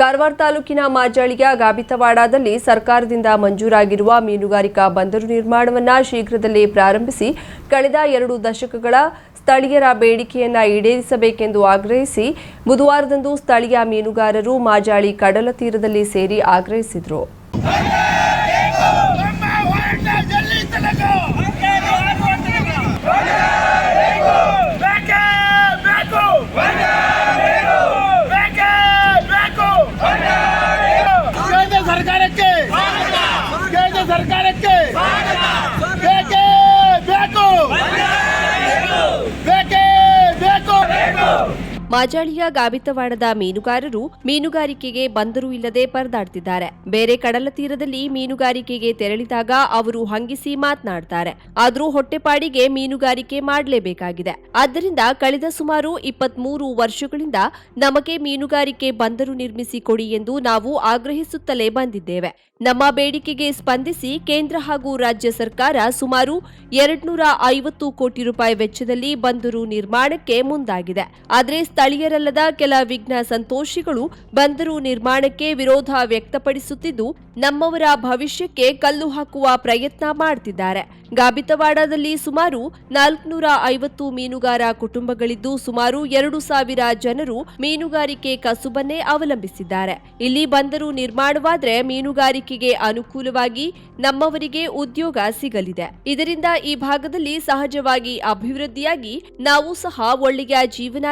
ಕಾರವಾರ ತಾಲೂಕಿನ ಮಾಜಾಳಿಯ ಗಾಬಿತವಾಡದಲ್ಲಿ ಸರ್ಕಾರದಿಂದ ಮಂಜೂರಾಗಿರುವ ಮೀನುಗಾರಿಕಾ ಬಂದರು ನಿರ್ಮಾಣವನ್ನು ಶೀಘ್ರದಲ್ಲೇ ಪ್ರಾರಂಭಿಸಿ ಕಳೆದ ಎರಡು ದಶಕಗಳ ಸ್ಥಳೀಯರ ಬೇಡಿಕೆಯನ್ನು ಈಡೇರಿಸಬೇಕೆಂದು ಆಗ್ರಹಿಸಿ ಬುಧವಾರದಂದು ಸ್ಥಳೀಯ ಮೀನುಗಾರರು ಮಾಜಾಳಿ ಕಡಲ ತೀರದಲ್ಲಿ ಸೇರಿ ಆಗ್ರಹಿಸಿದರು ನಮ್ಮ ಹೋರಾಟ ಜಲ್ಲಿ ತನಕ ಬೇಕೇ ಬೇಕು ಬೇಕೇ ಬೇಕು ಕೇಂದ್ರ ಸರ್ಕಾರಕ್ಕೆ ಕೇಂದ್ರ ಸರ್ಕಾರಕ್ಕೆ ಬೇಕೇ ಬೇಕು ಬೇಕೇ ಬೇಕು ಮಾಜಾಳಿಯ ಗಾಬಿತವಾಡದ ಮೀನುಗಾರರು ಮೀನುಗಾರಿಕೆಗೆ ಬಂದರು ಇಲ್ಲದೆ ಪರದಾಡ್ತಿದ್ದಾರೆ. ಬೇರೆ ಕಡಲ ತೀರದಲ್ಲಿ ಮೀನುಗಾರಿಕೆಗೆ ತೆರಳಿದಾಗ ಅವರು ಹಂಗಿಸಿ ಮಾತನಾಡ್ತಾರೆ. ಆದ್ರೂ ಹೊಟ್ಟೆಪಾಡಿಗೆ ಮೀನುಗಾರಿಕೆ ಮಾಡಲೇಬೇಕಾಗಿದೆ. ಆದ್ದರಿಂದ ಕಳೆದ ಸುಮಾರು ಇಪ್ಪತ್ಮೂರು ವರ್ಷಗಳಿಂದ ನಮಗೆ ಮೀನುಗಾರಿಕೆ ಬಂದರು ನಿರ್ಮಿಸಿ ಕೊಡಿ ಎಂದು ನಾವು ಆಗ್ರಹಿಸುತ್ತಲೇ ಬಂದಿದ್ದೇವೆ. ನಮ್ಮ ಬೇಡಿಕೆಗೆ ಸ್ಪಂದಿಸಿ ಕೇಂದ್ರ ಹಾಗೂ ರಾಜ್ಯ ಸರ್ಕಾರ ಸುಮಾರು ಎರಡ್ನೂರ ಐವತ್ತು ಕೋಟಿ ರೂಪಾಯಿ ವೆಚ್ಚದಲ್ಲಿ ಬಂದರು ನಿರ್ಮಾಣಕ್ಕೆ ಮುಂದಾಗಿದೆ. ಆದರೆ ಸ್ಥಳೀಯರಲ್ಲದ ಕೆಲ ವಿಘ್ನ ಸಂತೋಷಿಗಳು ಬಂದರು ನಿರ್ಮಾಣಕ್ಕೆ ವಿರೋಧ ವ್ಯಕ್ತಪಡಿಸುತ್ತಿದ್ದು, ನಮ್ಮವರ ಭವಿಷ್ಯಕ್ಕೆ ಕಲ್ಲು ಹಾಕುವ ಪ್ರಯತ್ನ ಮಾಡ್ತಿದ್ದಾರೆ. ಗಾಬಿತವಾಡದಲ್ಲಿ ಸುಮಾರು ನಾಲ್ಕುನೂರ ಐವತ್ತು ಮೀನುಗಾರ ಕುಟುಂಬಗಳಿದ್ದು, ಸುಮಾರು ಎರಡು ಸಾವಿರ ಜನರು ಮೀನುಗಾರಿಕೆ ಕಸುಬನ್ನೇ ಅವಲಂಬಿಸಿದ್ದಾರೆ. ಇಲ್ಲಿ ಬಂದರು ನಿರ್ಮಾಣವಾದರೆ ಮೀನುಗಾರಿಕೆಗೆ ಅನುಕೂಲವಾಗಿ ನಮ್ಮವರಿಗೆ ಉದ್ಯೋಗ ಸಿಗಲಿದೆ. ಇದರಿಂದ ಈ ಭಾಗದಲ್ಲಿ ಸಹಜವಾಗಿ ಅಭಿವೃದ್ಧಿಯಾಗಿ ನಾವು ಸಹ ಒಳ್ಳೆಯ ಜೀವನ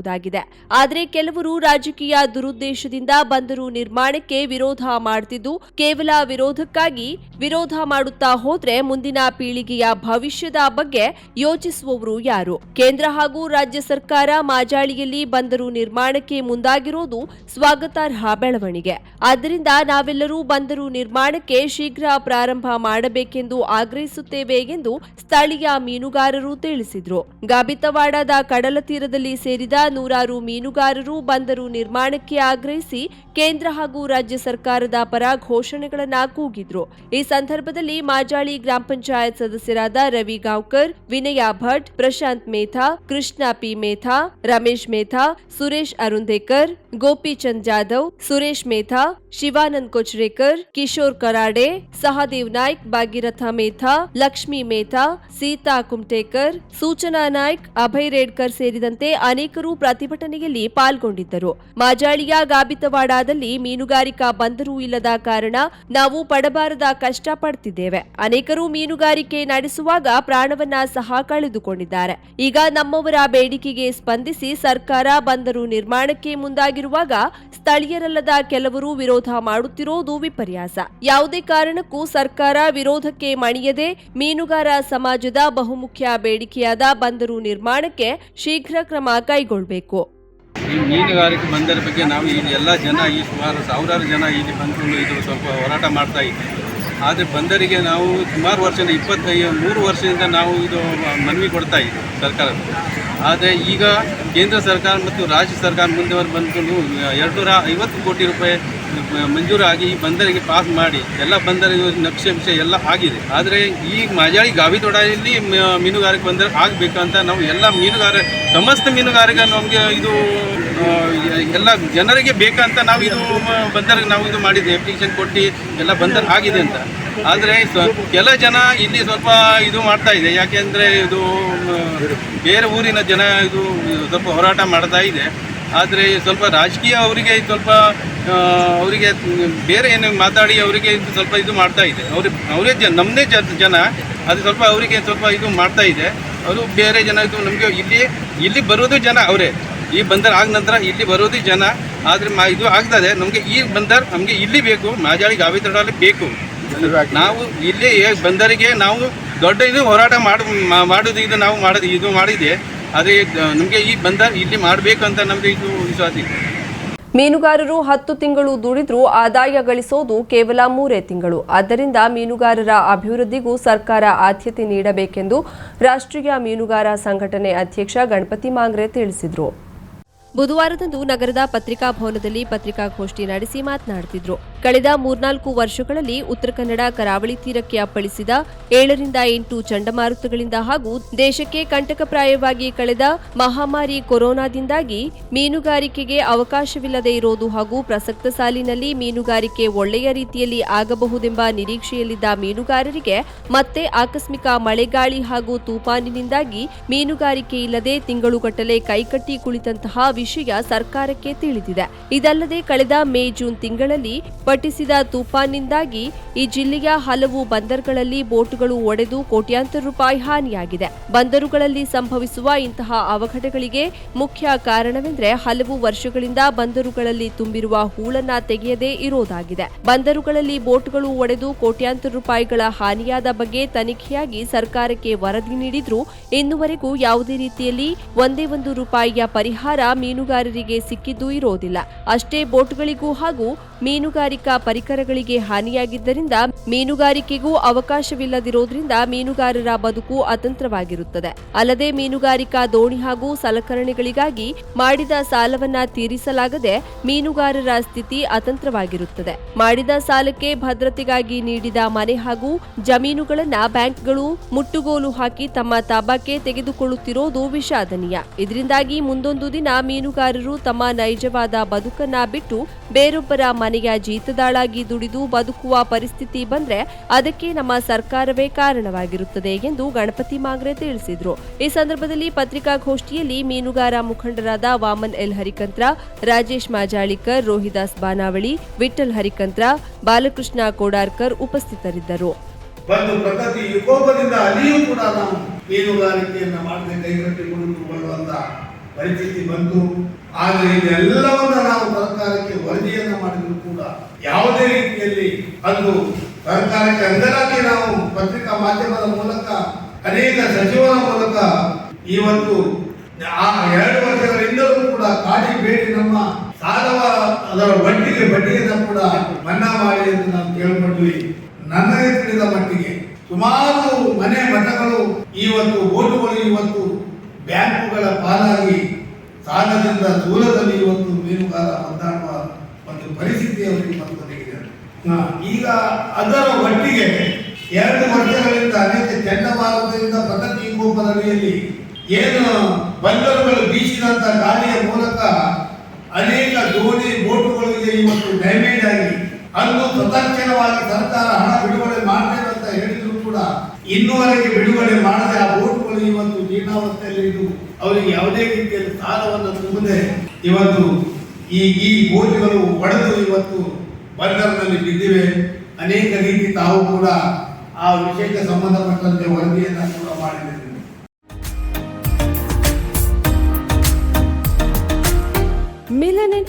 ನಡೆಸಬಹುದಾಗಿದೆ ಆದರೆ ಕೆಲವರು ರಾಜಕೀಯ ದುರುದ್ದೇಶದಿಂದ ಬಂದರು ನಿರ್ಮಾಣಕ್ಕೆ ವಿರೋಧ ಮಾಡ್ತಿದ್ದು, ಕೇವಲ ವಿರೋಧಕ್ಕಾಗಿ ವಿರೋಧ ಮಾಡುತ್ತಾ ಹೋದ್ರೆ ಮುಂದಿನ ಪೀಳಿಗೆಯ ಭವಿಷ್ಯದ ಬಗ್ಗೆ ಯೋಚಿಸುವವರು ಯಾರು? ಕೇಂದ್ರ ಹಾಗೂ ರಾಜ್ಯ ಸರ್ಕಾರ ಮಾಜಾಳಿಯಲ್ಲಿ ಬಂದರು ನಿರ್ಮಾಣಕ್ಕೆ ಮುಂದಾಗಿರೋದು ಸ್ವಾಗತಾರ್ಹ ಬೆಳವಣಿಗೆ. ಆದ್ದರಿಂದ ನಾವೆಲ್ಲರೂ ಬಂದರು ನಿರ್ಮಾಣಕ್ಕೆ ಶೀಘ್ರ ಪ್ರಾರಂಭ ಮಾಡಬೇಕೆಂದು ಆಗ್ರಹಿಸುತ್ತೇವೆ ಎಂದು ಸ್ಥಳೀಯ ಮೀನುಗಾರರು ತಿಳಿಸಿದ್ರು. ಗಾಬಿತವಾಡದ ಕಡಲ ತೀರದಲ್ಲಿ ಸೇರಿದ ನೂರಾರು ಮೀನುಗಾರರು ಬಂದರು ನಿರ್ಮಾಣಕ್ಕೆ ಆಗ್ರಹಿಸಿ ಕೇಂದ್ರ ಹಾಗೂ ರಾಜ್ಯ ಸರ್ಕಾರದ ಪರ ಘೋಷಣೆಗಳನ್ನ ಕೂಗಿದ್ರು. ಈ ಸಂದರ್ಭದಲ್ಲಿ ಮಾಜಾಳಿ ಗ್ರಾಮ ಪಂಚಾಯತ್ ಸದಸ್ಯರಾದ ರವಿ ಗಾಂವ್ಕರ್, ವಿನಯ ಭಟ್, ಪ್ರಶಾಂತ್ ಮೇಥಾ ಕೃಷ್ಣ ಪಿ ಮೇಥಾ ರಮೇಶ್ ಮೇಥಾ ಸುರೇಶ್ ಅರುಂಧೇಕರ್ ಗೋಪಿಚಂದ್ ಜಾಧವ್, ಸುರೇಶ್ ಮೇಥಾ ಶಿವಾನಂದ್ ಕೊಚ್ರೇಕರ್, ಕಿಶೋರ್ ಕರಾಡೆ, ಸಹದೇವ್ ನಾಯ್ಕ್, ಭಾಗೀರಥ ಮೇಥಾ ಲಕ್ಷ್ಮಿ ಮೇಥಾ ಸೀತಾ ಕುಮ್ಟೇಕರ್ ಸೂಚನಾ ನಾಯ್ಕ್, ಅಭಯ್ ರೇಡ್ಕರ್ ಸೇರಿದಂತೆ ಅನೇಕರು ಪ್ರತಿಭಟನೆಯಲ್ಲಿ ಪಾಲ್ಗೊಂಡಿದ್ದರು. ಮಾಜಾಳಿಯ ಗಾಬಿತವಾಡಾದಲ್ಲಿ ಮೀನುಗಾರಿಕಾ ಬಂದರು ಇಲ್ಲದ ಕಾರಣ ನಾವು ಪಡಬಾರದ ಕಷ್ಟ ಪಡ್ತಿದ್ದೇವೆ ಅನೇಕರು ಮೀನುಗಾರಿಕೆ ನಡೆಸುವಾಗ ಪ್ರಾಣವನ್ನ ಸಹ ಕಳೆದುಕೊಂಡಿದ್ದಾರೆ. ಈಗ ನಮ್ಮವರ ಬೇಡಿಕೆಗೆ ಸ್ಪಂದಿಸಿ ಸರ್ಕಾರ ಬಂದರು ನಿರ್ಮಾಣಕ್ಕೆ ಮುಂದಾಗಿರುವಾಗ ಸ್ಥಳೀಯರಲ್ಲದ ಕೆಲವರು ವಿರೋಧ ಮಾಡುತ್ತಿರೋದು ವಿಪರ್ಯಾಸ. ಯಾವುದೇ ಕಾರಣಕ್ಕೂ ಸರ್ಕಾರ ವಿರೋಧಕ್ಕೆ ಮಣಿಯದೆ ಮೀನುಗಾರ ಸಮಾಜದ ಬಹುಮುಖ್ಯ ಬೇಡಿಕೆಯಾದ ಬಂದರು ನಿರ್ಮಾಣಕ್ಕೆ ಶೀಘ್ರ ಕ್ರಮ ಕೈಗೊಳ್ಳಬೇಕು ಈ ಮೀನುಗಾರಿಕೆ ಬಂದರ ಬಗ್ಗೆ ನಾವು ಇಲ್ಲಿ ಎಲ್ಲ ಜನ ಈ ಸುಮಾರು ಸಾವಿರಾರು ಜನ ಇಲ್ಲಿ ಬಂದ್ಕೊಂಡು ಇದು ಸ್ವಲ್ಪ ಹೋರಾಟ ಮಾಡ್ತಾ ಇದ್ದೀವಿ. ಆದರೆ ಬಂದರಿಗೆ ನಾವು ಸುಮಾರು ವರ್ಷದಿಂದ ಇಪ್ಪತ್ತೈದು, ಮೂರು ವರ್ಷದಿಂದ ನಾವು ಇದು ಮನವಿ ಕೊಡ್ತಾ ಇದ್ದೀವಿ ಸರ್ಕಾರ ಆದರೆ ಈಗ ಕೇಂದ್ರ ಸರ್ಕಾರ ಮತ್ತು ರಾಜ್ಯ ಸರ್ಕಾರ ಮುಂದೆ ಬಂದ್ಕೊಂಡು ಎರಡುನೂರ ಐವತ್ತು ಕೋಟಿ ರೂಪಾಯಿ ಮಂಜೂರಾಗಿ ಈ ಬಂದರಿಗೆ ಪಾಸ್ ಮಾಡಿ ಎಲ್ಲ ಬಂದರ ನಕ್ಷೆ ವಿಷಯ ಎಲ್ಲ ಆಗಿದೆ. ಆದರೆ ಈ ಮಾಜಾಳಿ ಗಾವಿತೊಡಲ್ಲಿ ಮೀನುಗಾರಿಕೆ ಬಂದರೆ ಆಗಬೇಕಂತ ನಾವು ಎಲ್ಲ ಮೀನುಗಾರ, ಸಮಸ್ತ ಮೀನುಗಾರಿಕೆ ನಮಗೆ ಇದು ಎಲ್ಲ ಜನರಿಗೆ ಬೇಕಂತ ನಾವು ಇದು ಬಂದರಿಗೆ ನಾವು ಇದು ಮಾಡಿದ್ದೆ ಅಪ್ಲಿಕೇಶನ್ ಕೊಟ್ಟು ಎಲ್ಲ ಬಂದರ್ ಆಗಿದೆ ಅಂತ. ಆದರೆ ಕೆಲ ಜನ ಇಲ್ಲಿ ಸ್ವಲ್ಪ ಇದು ಮಾಡ್ತಾ ಇದೆ. ಯಾಕೆಂದರೆ ಇದು ಬೇರೆ ಊರಿನ ಜನ ಇದು ಸ್ವಲ್ಪ ಹೋರಾಟ ಮಾಡ್ತಾ ಇದೆ. ಆದರೆ ಸ್ವಲ್ಪ ರಾಜಕೀಯ ಅವರಿಗೆ ಸ್ವಲ್ಪ ಅವರಿಗೆ ಬೇರೆ ಏನು ಮಾತಾಡಿ ಅವರಿಗೆ ಇದು ಸ್ವಲ್ಪ ಇದು ಮಾಡ್ತಾ ಇದೆ. ಅವ್ರಿಗೆ ಅವರೇ ಜನ ನಮ್ಮದೇ ಜನ, ಅದು ಸ್ವಲ್ಪ ಅವರಿಗೆ ಸ್ವಲ್ಪ ಇದು ಮಾಡ್ತಾ ಇದೆ. ಅವರು ಬೇರೆ ಜನ ಇದು ನಮಗೆ ಇಲ್ಲಿ ಇಲ್ಲಿ ಬರೋದು ಜನ ಅವರೇ. ಈ ಬಂದರ್ ಆದ ನಂತರ ಇಲ್ಲಿ ಬರೋದು ಜನ. ಆದರೆ ಮಾ, ಇದು ಆಗ್ತದೆ. ನಮಗೆ ಈ ಬಂದರ್ ನಮಗೆ ಇಲ್ಲಿ ಬೇಕು. ಮಾಜಾಳಿ ಗಾವಿತಡಲ್ಲಿ ಬೇಕು. ನಾವು ಇಲ್ಲಿ ಬಂದರಿಗೆ ನಾವು ದೊಡ್ಡ ಇದು ಹೋರಾಟ ಮಾಡು ಮಾಡೋದು ಇದು ನಾವು ಮಾಡೋದು, ಇದು ಮಾಡಿದೆ. ಆದರೆ ನಮಗೆ ಈ ಬಂದ, ಇಲ್ಲಿ ಮಾಡಬೇಕು ಅಂತ ನಮಗೆ ಇದು ವಿಶ್ವಾಸ ಇದೆ. ಮೀನುಗಾರರು ಹತ್ತು ತಿಂಗಳು ದುಡಿದ್ರೂ, ಆದಾಯ ಗಳಿಸೋದು ಕೇವಲ ಮೂರೇ ತಿಂಗಳು. ಆದ್ದರಿಂದ ಮೀನುಗಾರರ ಅಭಿವೃದ್ಧಿಗೂ ಸರ್ಕಾರ ಆದ್ಯತೆ ನೀಡಬೇಕೆಂದು ರಾಷ್ಟ್ರೀಯ ಮೀನುಗಾರ ಸಂಘಟನೆ ಅಧ್ಯಕ್ಷ ಗಣಪತಿ ಮಾಂಗ್ರೆ ತಿಳಿಸಿದರು. ಬುಧವಾರದಂದು ನಗರದ ಪತ್ರಿಕಾ ಭವನದಲ್ಲಿ ಪತ್ರಿಕಾಗೋಷ್ಠಿ ನಡೆಸಿ ಮಾತನಾಡುತ್ತಿದ್ರು. ಕಳೆದ ಮೂರ್ನಾಲ್ಕು ವರ್ಷಗಳಲ್ಲಿ ಉತ್ತರ ಕನ್ನಡ ಕರಾವಳಿ ತೀರಕ್ಕೆ ಅಪ್ಪಳಿಸಿದ ಏಳರಿಂದ ಎಂಟು ಚಂಡಮಾರುತಗಳಿಂದ ಹಾಗೂ ದೇಶಕ್ಕೆ ಕಂಟಕಪ್ರಾಯವಾಗಿ ಕಳೆದ ಮಹಾಮಾರಿ ಕೊರೋನಾದಿಂದಾಗಿ ಮೀನುಗಾರಿಕೆಗೆ ಅವಕಾಶವಿಲ್ಲದೆ ಇರೋದು ಹಾಗೂ ಪ್ರಸಕ್ತ ಸಾಲಿನಲ್ಲಿ ಮೀನುಗಾರಿಕೆ ಒಳ್ಳೆಯ ರೀತಿಯಲ್ಲಿ ಆಗಬಹುದೆಂಬ ನಿರೀಕ್ಷೆಯಲ್ಲಿದ್ದ ಮೀನುಗಾರರಿಗೆ ಮತ್ತೆ ಆಕಸ್ಮಿಕ ಮಳೆಗಾಳಿ ಹಾಗೂ ತೂಫಾನಿನಿಂದಾಗಿ ಮೀನುಗಾರಿಕೆ ಇಲ್ಲದೆ ತಿಂಗಳುಗಟ್ಟಲೆ ಕೈಕಟ್ಟಿ ಕುಳಿತಂತಹ ವಿಷಯ ಸರ್ಕಾರಕ್ಕೆ ತಿಳಿದಿದೆ. ಇದಲ್ಲದೆ ಕಳೆದ ಮೇ, ಜೂನ್ ತಿಂಗಳಲ್ಲಿ ಪಟ್ಟಿಸಿದ ತೂಫಾನ್ನಿಂದಾಗಿ ಈ ಜಿಲ್ಲೆಯ ಹಲವು ಬಂದರುಗಳಲ್ಲಿ ಬೋಟುಗಳು ಒಡೆದು ಕೋಟ್ಯಾಂತರ ರೂಪಾಯಿ ಹಾನಿಯಾಗಿದೆ. ಬಂದರುಗಳಲ್ಲಿ ಸಂಭವಿಸುವ ಇಂತಹ ಅವಘಡಗಳಿಗೆ ಮುಖ್ಯ ಕಾರಣವೆಂದರೆ ಹಲವು ವರ್ಷಗಳಿಂದ ಬಂದರುಗಳಲ್ಲಿ ತುಂಬಿರುವ ಹೂಳನ್ನ ತೆಗೆಯದೇ ಇರೋದಾಗಿದೆ. ಬಂದರುಗಳಲ್ಲಿ ಬೋಟ್ಗಳು ಒಡೆದು ಕೋಟ್ಯಾಂತರ ರೂಪಾಯಿಗಳ ಹಾನಿಯಾದ ಬಗ್ಗೆ ತನಿಖೆಯಾಗಿ ಸರ್ಕಾರಕ್ಕೆ ವರದಿ ನೀಡಿದ್ರೂ ಇನ್ನುವರೆಗೂ ಯಾವುದೇ ರೀತಿಯಲ್ಲಿ ಒಂದೇ ಒಂದು ರೂಪಾಯಿಯ ಪರಿಹಾರ ಮೀನುಗಾರರಿಗೆ ಸಿಕ್ಕಿದ್ದು ಇರೋದಿಲ್ಲ. ಅಷ್ಟೇ ಬೋಟ್ಗಳಿಗೂ ಹಾಗೂ ಮೀನುಗಾರಿಕಾ ಪರಿಕರಗಳಿಗೆ ಹಾನಿಯಾಗಿದ್ದರಿಂದ ಮೀನುಗಾರಿಕೆಗೂ ಅವಕಾಶವಿಲ್ಲದಿರೋದ್ರಿಂದ ಮೀನುಗಾರರ ಬದುಕು ಅತಂತ್ರವಾಗಿರುತ್ತದೆ. ಅಲ್ಲದೆ ಮೀನುಗಾರಿಕಾ ದೋಣಿ ಹಾಗೂ ಸಲಕರಣೆಗಳಿಗಾಗಿ ಮಾಡಿದ ಸಾಲವನ್ನ ತೀರಿಸಲಾಗದೆ ಮೀನುಗಾರರ ಸ್ಥಿತಿ ಅತಂತ್ರವಾಗಿರುತ್ತದೆ. ಮಾಡಿದ ಸಾಲಕ್ಕೆ ಭದ್ರತೆಗಾಗಿ ನೀಡಿದ ಮನೆ ಹಾಗೂ ಜಮೀನುಗಳನ್ನ ಬ್ಯಾಂಕ್ಗಳು ಮುಟ್ಟುಗೋಲು ಹಾಕಿ ತಮ್ಮ ತಾಬಾಕ್ಕೆ ತೆಗೆದುಕೊಳ್ಳುತ್ತಿರೋದು ವಿಷಾದನೀಯ. ಇದರಿಂದಾಗಿ ಮುಂದೊಂದು ದಿನ ಮೀನುಗಾರರು ತಮ್ಮ ನೈಜವಾದ ಬದುಕನ್ನ ಬಿಟ್ಟು ಬೇರೊಬ್ಬರ ಮನೆಯ ಜೀತದಾಳಾಗಿ ದುಡಿದು ಬದುಕುವ ಪರಿಸ್ಥಿತಿ ಬಂದ್ರೆ ಅದಕ್ಕೆ ನಮ್ಮ ಸರ್ಕಾರವೇ ಕಾರಣವಾಗಿರುತ್ತದೆ ಎಂದು ಗಣಪತಿ ಮಾಗ್ರೆ ತಿಳಿಸಿದರು. ಈ ಸಂದರ್ಭದಲ್ಲಿ ಪತ್ರಿಕಾಗೋಷ್ಠಿಯಲ್ಲಿ ಮೀನುಗಾರ ಮುಖಂಡರಾದ ವಾಮನ್ ಎಲ್ ಹರಿಕಂತ್ರ, ರಾಜೇಶ್ ಮಾಜಾಳಿಕರ್, ರೋಹಿದಾಸ್ ಬಾನಾವಳಿ ವಿಠಲ್ ಹರಿಕಂತ್ರ, ಬಾಲಕೃಷ್ಣ ಕೋಡಾರ್ಕರ್ ಉಪಸ್ಥಿತರಿದ್ದರು. ಬಂದು ಪ್ರಕೃತಿ ವಿಕೋಪದಿಂದ ಅಲ್ಲಿಯೂ ಕೂಡ ನಾವು ಮೀನುಗಾರಿಕೆಯನ್ನು ಮಾಡದೆ ಕೈಗಟ್ಟಿಕೊಳ್ಳುವಂತ ಪರಿಸ್ಥಿತಿ ಬಂತು ಆದರೆ ಇದೆಲ್ಲವನ್ನ ನಾವು ಸರ್ಕಾರಕ್ಕೆ ವರದಿಯನ್ನು ಮಾಡಿದ್ರು ಕೂಡ ಯಾವುದೇ ರೀತಿಯಲ್ಲಿ ಅಂದು ಸರ್ಕಾರಕ್ಕೆ ಅಂಗಲಾಗಿ ನಾವು ಪತ್ರಿಕಾ ಮಾಧ್ಯಮದ ಮೂಲಕ, ಅನೇಕ ಸಚಿವರ ಮೂಲಕ ಇವತ್ತು ಆ ಎರಡು ವರ್ಷಗಳಿಂದಲೂ ಕೂಡ ಕಾಡಿ ಬೇಡಿ ನಮ್ಮ ಸಾಲವ ಅದರ ಬಡ್ಡಿಗೆ ಬಡ್ಡಿಯನ್ನು ಕೂಡ ಮನ್ನಾ ಮಾಡಿ ಎಂದು ನಾವು ಕೇಳ್ಕೊಂಡ್ವಿ. ನನಗೆ ತಿಳಿದ ಮಟ್ಟಿಗೆ ಸುಮಾರು ಮನೆ ಮಠಗಳು ಇವತ್ತು ಬೋಟುಗಳು ಇವತ್ತು ಬ್ಯಾಂಕುಗಳ ಪಾಲಾಗಿ ಸಾಲದಿಂದ ದೂರದಲ್ಲಿ ಇವತ್ತು ಮೀನುಗಾರ ಒದ್ದಾಡುವ ಒಂದು ಪರಿಸ್ಥಿತಿ ಅವರಿಗೆ ಬಂದೊದಗಿದೆ ಈಗ ಅದರ ಒಟ್ಟಿಗೆ ಎರಡು ವರ್ಷಗಳಿಂದ ಅನೇಕ ಚಂಡಮಾರುತದಿಂದ ವಿಕೋಪದ ಅಡಿಯಲ್ಲಿ ಏನು ಬಂದರುಗಳು ಬೀಸಿದಂತ ಗಾಳಿಯ ಮೂಲಕ ಅನೇಕ ದೋಣಿ ಬೋಟುಗಳಿಗೆ ಇವತ್ತು ಡ್ಯಾಮೇಜ್ ಆಗಿ ಅಂದು ತತ್ಕ್ಷಣವಾಗಿ ಸರ್ಕಾರ ಹಣ ಬಿಡುಗಡೆ ಮಾಡ್ತೇವೆ ಅಂತ ಹೇಳಿದ್ರು ಕೂಡ ಇನ್ನುವರೆಗೆ ಬಿಡುಗಡೆ ಮಾಡದೆ ಆ ಬೋಟುಗಳು ಇವತ್ತು ಜೀರ್ಣಾವಸ್ಥೆಯಲ್ಲಿ ಇದ್ದು ಅವರಿಗೆ ಯಾವುದೇ ರೀತಿಯಲ್ಲಿ ಸಾಲವನ್ನು ತುಂಬದೆ ಇವತ್ತು ಈ ಈ ಗೋಲಿಗಳು ಒಡೆದು ಇವತ್ತು ಬಂದರಿನಲ್ಲಿ ಬಿದ್ದಿವೆ. ಅನೇಕ ರೀತಿ ತಾವು ಕೂಡ ಆ ವಿಷಯಕ್ಕೆ ಸಂಬಂಧಪಟ್ಟಂತೆ ವರದಿಯನ್ನು ಕೂಡ ಮಾಡಿದ್ದೇವೆ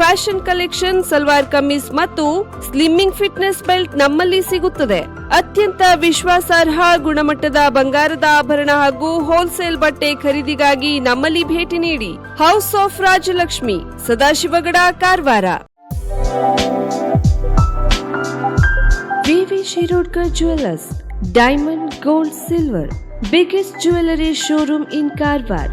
Fashion collection, salwar kameez ಮತ್ತು ಸ್ಲಿಮ್ಮಿಂಗ್ ಫಿಟ್ನೆಸ್ ಬೆಲ್ಟ್ ನಮ್ಮಲ್ಲಿ ಸಿಗುತ್ತದೆ. ಅತ್ಯಂತ ವಿಶ್ವಾಸಾರ್ಹ ಗುಣಮಟ್ಟದ ಬಂಗಾರದ ಆಭರಣ ಹಾಗೂ ಹೋಲ್ಸೇಲ್ ಬಟ್ಟೆ ಖರೀದಿಗಾಗಿ ನಮ್ಮಲ್ಲಿ ಭೇಟಿ ನೀಡಿ house of Rajalakshmi, Sadashivgad, Karwar. VV Shirodkar jewellers diamond, gold, silver, biggest jewellery showroom in Karwar.